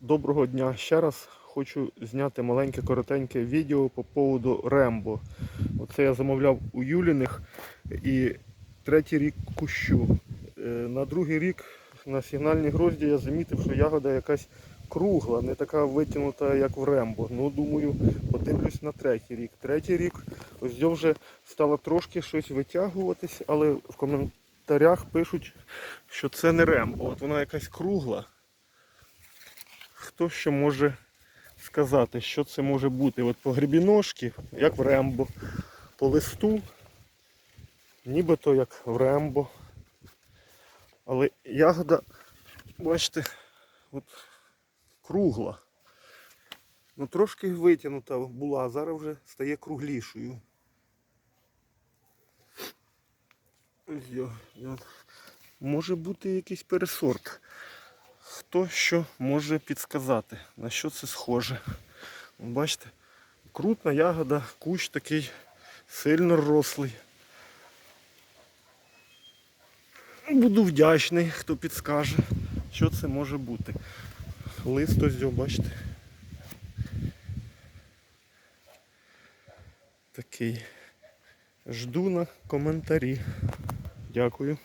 Доброго дня ще раз. Хочу зняти маленьке коротеньке відео по поводу Рембо. Оце я замовляв у Юліних і третій рік кущу. Е, На другий рік на сигнальній грозді я замітив, що ягода якась кругла, не така витягнута, як в Рембо. Ну, думаю, подивлюсь на третій рік. Третій рік ось вже стало трошки щось витягуватись, але в коментарях пишуть, що це не Рембо. От вона якась кругла. Хто ще може сказати, що це може бути? От по грибіножки, як в Рембо, по листу, нібито як в Рембо. Але ягода, бачите, от кругла. Ну трошки витягнута була, а зараз вже стає круглішою. Може бути якийсь пересорт. Хто що може підсказати, на що це схоже. Бачите, крупна ягода, кущ такий сильно рослий. Буду вдячний, хто підскаже, що це може бути. Лист ось, його, бачите. Такий. Жду на коментарі. Дякую.